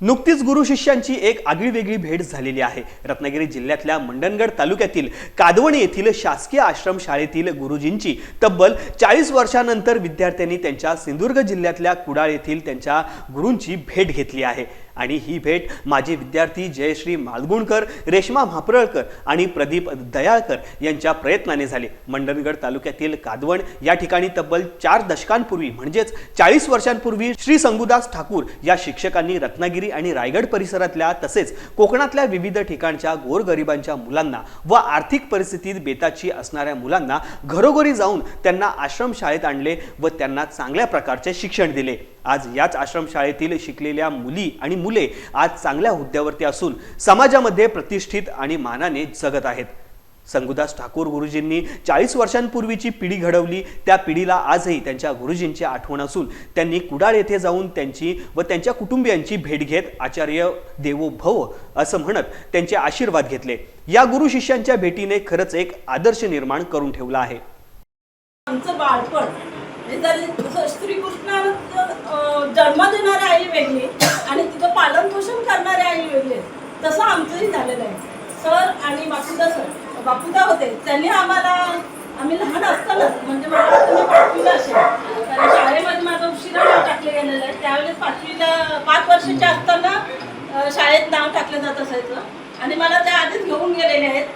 नुकतीच गुरु शिष्यांची एक आगळीवेगळी भेट झालेली आहे. रत्नागिरी जिल्ह्यातल्या मंडणगड तालुक्यातील कादवण येथील शासकीय आश्रम शाळेतील गुरुजींची तब्बल चाळीस वर्षानंतर विद्यार्थ्यांनी त्यांच्या सिंधुदुर्ग जिल्ह्यातल्या कुडाळ येथील त्यांच्या गुरूंची भेट घेतली आहे. आणि ही भेट माजी विद्यार्थी जयश्री मालगुणकर रेश्मा म्हापरळकर आणि प्रदीप दयाळकर यांच्या प्रयत्नाने झाली. मंडणगड तालुक्यातील कादवण या ठिकाणी तब्बल चार दशकांपूर्वी म्हणजेच चाळीस वर्षांपूर्वी श्री संगुदास ठाकूर या शिक्षकांनी रत्नागिरी आणि रायगड परिसरातल्या तसेच कोकणातल्या विविध ठिकाणच्या गोरगरिबांच्या मुलांना व आर्थिक परिस्थितीत बेताची असणाऱ्या मुलांना घरोघरी जाऊन त्यांना आश्रमशाळेत आणले व त्यांना चांगल्या प्रकारचे शिक्षण दिले. आज याच आश्रमशाळेतील शिकलेल्या मुली आणि मुले आज चांगल्या हुद्द्यावरती असून समाजामध्ये प्रतिष्ठित आणि मानाने जगत आहेत. संगुदास ठाकूर गुरुजींनी चाळीस वर्षांपूर्वीची पिढी घडवली. त्या पिढीला आजही त्यांच्या गुरुजींची आठवण असून त्यांनी कुडाळ येथे जाऊन त्यांची व त्यांच्या कुटुंबियांची भेट घेत आचार्य देवो भव असं म्हणत त्यांचे आशीर्वाद घेतले. या गुरु शिष्यांच्या भेटीने खरंच एक आदर्श निर्माण करून ठेवला आहे. आमचं बाळपण म्हणजे श्रीकृष्णाला जन्म देणारे आई वेगळे आणि तिथं पालन पोषण करणारे आई वेगळे तसं आमचंही झालेलं आहे. सर आणि बाकीचा सर बापूदा होते. त्यांनी आम्हाला आम्ही लहान असतानाच म्हणजे मला तुम्ही पाचवीला असेल. कारण शाळेमध्ये माझं उशिरा नाव टाकलं गेलेलं आहे. त्यावेळेस पाचवीला पाच वर्षाच्या असताना शाळेत नाव टाकलं जात असायचं. आणि मला त्या आधीच घेऊन गेलेले आहेत.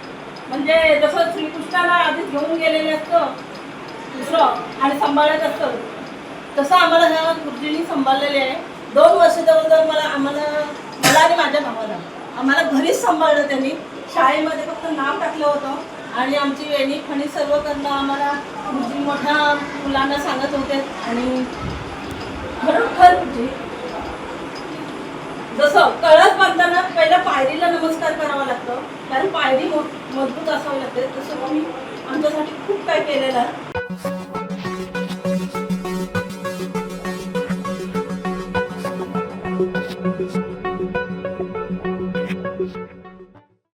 म्हणजे जसं श्रीकृष्णाला आधीच घेऊन गेलेले असतं दुसरं आणि सांभाळत असतं तसं आम्हाला ह्या गुरुजींनी सांभाळलेले आहे. दोन वर्ष जवळजवळ मला आम्हाला मला आणि माझ्या भावाला. आम्हाला घरीच सांभाळलं त्यांनी. शाळेमध्ये फक्त नाव टाकलं होतं. आणि आमची वेणी फणी सर्व करणं आम्हाला गुरुजी मोठ्या मुलांना सांगत होते. आणि खरोखर म्हणजे जसं कळत बांधताना पहिला पायरीला नमस्कार करावा लागतो. कारण पायरी मजबूत असावी लागते. तसं मी आमच्यासाठी खूप काय केलेलं आहे.